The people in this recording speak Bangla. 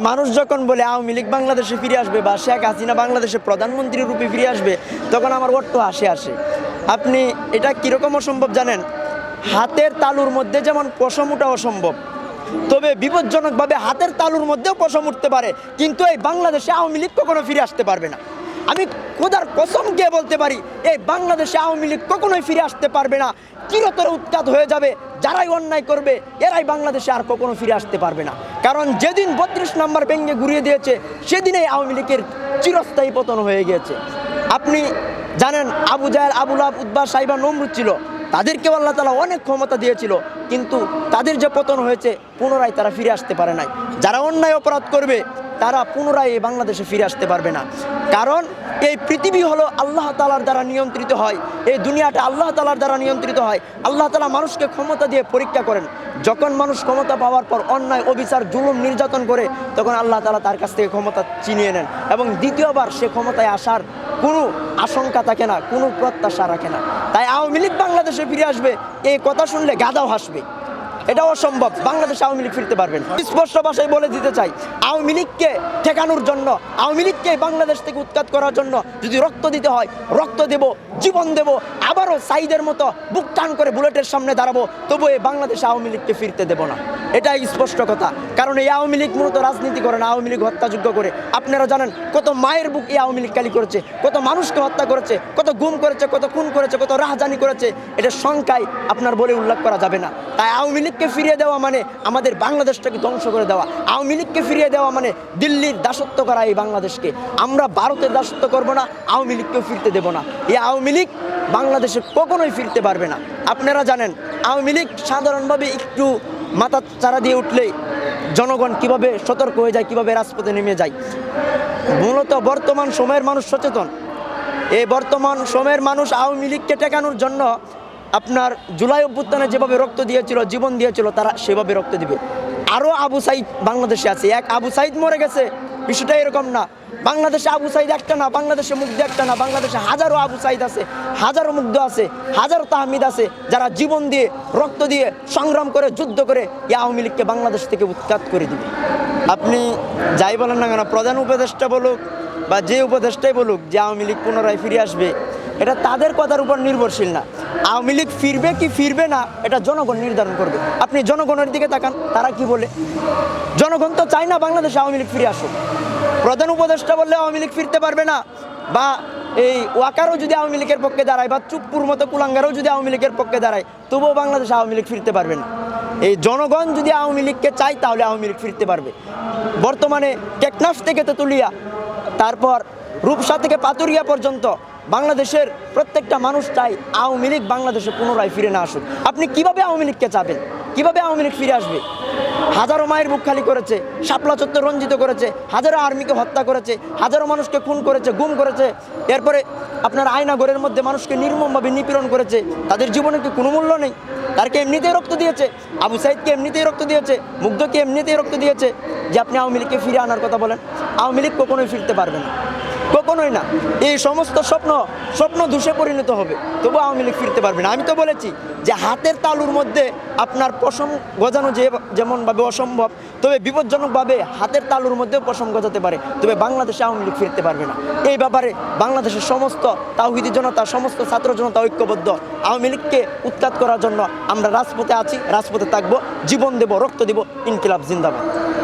মানুষ যখন বলে আওয়ামী লীগ বাংলাদেশে ফিরে আসবে বা শেখ হাসিনা বাংলাদেশে প্রধানমন্ত্রী রূপে ফিরে আসবে, তখন আমার অট্ট হাসি আসে। আপনি এটা কীরকম অসম্ভব জানেন? হাতের তালুর মধ্যে যেমন পশম ওঠা অসম্ভব, তবে বিপজ্জনকভাবে হাতের তালুর মধ্যেও পশম উঠতে পারে, কিন্তু এই বাংলাদেশে আওয়ামী লীগ কখনো ফিরে আসতে পারবে না। আমি খোদার কসম কে বলতে পারি, এই বাংলাদেশে আওয়ামী লীগ কখনোই ফিরে আসতে পারবে না। চিরতর উৎখাত হয়ে যাবে, যারাই অন্যায় করবে, এরাই বাংলাদেশে আর কখনো ফিরে আসতে পারবে না। কারণ যেদিন বত্রিশ নম্বর ব্যাঙ্গে ঘুরিয়ে দিয়েছে, সেদিনেই আওয়ামী লীগের চিরস্থায়ী পতন হয়ে গিয়েছে। আপনি জানেন, আবু জাহেল আবুল আব উদ্বা সাইবা, নমরুদ ছিল। তাদেরকেও আল্লাহ তালা অনেক ক্ষমতা দিয়েছিল, কিন্তু তাদের যে পতন হয়েছে, পুনরায় তারা ফিরে আসতে পারে নাই। যারা অন্যায় অপরাধ করবে তারা পুনরায় এই বাংলাদেশে ফিরে আসতে পারবে না। কারণ এই পৃথিবী হলো আল্লাহ তালার দ্বারা নিয়ন্ত্রিত হয়। এই দুনিয়াটা আল্লাহ তালার দ্বারা নিয়ন্ত্রিত হয়। আল্লাহ তালা মানুষকে ক্ষমতা দিয়ে পরীক্ষা করেন। যখন মানুষ ক্ষমতা পাওয়ার পর অন্যায়, অবিচার, জুলুম, নির্যাতন করে, তখন আল্লাহ তালা তার কাছ থেকে ক্ষমতা চিনিয়ে নেন এবং দ্বিতীয়বার সে ক্ষমতায় আসার কোনো আশঙ্কা থাকে না, কোনো প্রত্যাশা রাখে না। তাই আওয়ামী লীগ বাংলাদেশে ফিরে আসবে, এই কথা শুনলে গাদাও হাসবে। এটা অসম্ভব, বাংলাদেশে আওয়ামী লীগ ফিরতে পারবেন স্পষ্ট ভাষায় বলে দিতে চাই আওয়ামী লীগকে ঠেকানোর জন্য, আওয়ামী লীগকে বাংলাদেশ থেকে উৎখাত করার জন্য যদি রক্ত দিতে হয়, রক্ত দেব, জীবন দেব, আবারও সাইদের মতো বুক টান করে বুলেটের সামনে দাঁড়াবো, তবু এই বাংলাদেশে আওয়ামী লীগকে ফিরতে দেব না। এটাই স্পষ্ট কথা। কারণ এই আওয়ামী লীগ মূলত রাজনীতি করে না, আওয়ামী লীগ হত্যাযোগ্য করে। আপনারা জানেন কত মায়ের বুক এই আওয়ামী লীগ কালি করেছে, কত মানুষকে হত্যা করেছে, কত গুম করেছে, কত খুন করেছে, কত রাহজানি করেছে। এটা সংখ্যায় আপনার বলে উল্লেখ করা যাবে না। তাই আওয়ামী লীগকে ফিরিয়ে দেওয়া মানে আমাদের বাংলাদেশটাকে ধ্বংস করে দেওয়া। আওয়ামী লীগকে ফিরিয়ে দেওয়া মানে দিল্লির দাসত্ব করা এই বাংলাদেশকে। আমরা ভারতের দাসত্ব করব না, আওয়ামী লীগকেও ফিরতে দেব না। এই আওয়ামী লীগ বাংলাদেশে কখনোই ফিরতে পারবে না। আপনারা জানেন, আওয়ামী লীগ সাধারণভাবে একটু মাথা চারা দিয়ে উঠলেই জনগণ কীভাবে সতর্ক হয়ে যায়, কীভাবে রাজপথে নেমে যায়। মূলত বর্তমান সময়ের মানুষ সচেতন। এই বর্তমান সময়ের মানুষ আওয়ামী লীগকে টেকানোর জন্য আপনার জুলাই অভ্যুত্থানে যেভাবে রক্ত দিয়েছিল, জীবন দিয়েছিল, তারা সেভাবে রক্ত দিবে। আরও আবু সাইদ বাংলাদেশে আছে। এক আবু সাইদ মরে গেছে, বিষয়টা এরকম না। বাংলাদেশে আবু সাইদ একটা না, বাংলাদেশে মুগ্ধ একটা না, বাংলাদেশে হাজারো আবু সাইদ আছে, হাজারো মুগ্ধ আছে, হাজারো তাহমিদ আছে, যারা জীবন দিয়ে, রক্ত দিয়ে সংগ্রাম করে, যুদ্ধ করে এই আওয়ামী লীগকে বাংলাদেশ থেকে উৎখাত করে দিবে। আপনি যাই বলেন না কেন, প্রধান উপদেষ্টা বলুক বা যে উপদেষ্টাই বলুক, যে আওয়ামী লীগ পুনরায় ফিরে আসবে, এটা তাদের কথার উপর নির্ভরশীল না। আওয়ামী লীগ ফিরবে কি ফিরবে না, এটা জনগণ নির্ধারণ করবে। আপনি জনগণের দিকে তাকান, তারা কি বলে? জনগণ তো চায় না বাংলাদেশে আওয়ামী লীগ ফিরে আসুক। প্রধান উপদেষ্টা বললে আওয়ামী লীগ ফিরতে পারবে না, বা এই ওয়াকারও যদি আওয়ামী লীগের পক্ষে দাঁড়ায়, বা চুপ্পুর মতো কুলাঙ্গারও যদি আওয়ামী লীগের পক্ষে দাঁড়ায়, তবুও বাংলাদেশে আওয়ামী লীগ ফিরতে পারবে না। এই জনগণ যদি আওয়ামী লীগকে চায়, তাহলে আওয়ামী লীগ ফিরতে পারবে। বর্তমানে টেকনাফ থেকে তেতুলিয়া, তারপর রূপসা থেকে পাতুরিয়া পর্যন্ত বাংলাদেশের প্রত্যেকটা মানুষ চাই আওয়ামী লীগ বাংলাদেশে পুনরায় ফিরে না আসুক। আপনি কীভাবে আওয়ামী লীগকে চাবেন? কীভাবে আওয়ামী লীগ ফিরে আসবে? হাজারো মায়ের বুক খালি করেছে, শাপলা চত্বর রঞ্জিত করেছে, হাজারো আর্মিকে হত্যা করেছে, হাজারো মানুষকে খুন করেছে, গুম করেছে। এরপরে আপনার আয়নাগরের মধ্যে মানুষকে নির্মমভাবে নিপীড়ন করেছে। তাদের জীবনে কি কোনো মূল্য নেই? তারকে এমনিতেই রক্ত দিয়েছে। আবু সাইদকে এমনিতেই রক্ত দিয়েছে। মুগ্ধকে এমনিতেই রক্ত দিয়েছে। যে আপনি আওয়ামী লীগকে ফিরে আনার কথা বলেন, আওয়ামী লীগ কখনোই ফিরতে পারবে না। কখনোই না। এই সমস্ত স্বপ্ন স্বপ্ন ধূসে পরিণত হবে। তবু আওয়ামী লীগ ফিরতে পারবে না। আমি তো বলেছি যে হাতের তালুর মধ্যে আপনার পশম গজানো যে যেমনভাবে অসম্ভব, তবে বিপজ্জনকভাবে হাতের তালুর মধ্যেও পশম গজাতে পারে। তবে বাংলাদেশে আওয়ামী লীগ ফিরতে পারবে না। এই ব্যাপারে বাংলাদেশের সমস্ত তাহিদি জনতা, সমস্ত ছাত্র জনতা ঐক্যবদ্ধ। আওয়ামী লীগকে উৎখাত করার জন্য আমরা রাজপথে আছি, রাজপথে থাকব, জীবন দেব, রক্ত দেব, ইনকিলাব জিন্দাবাদ।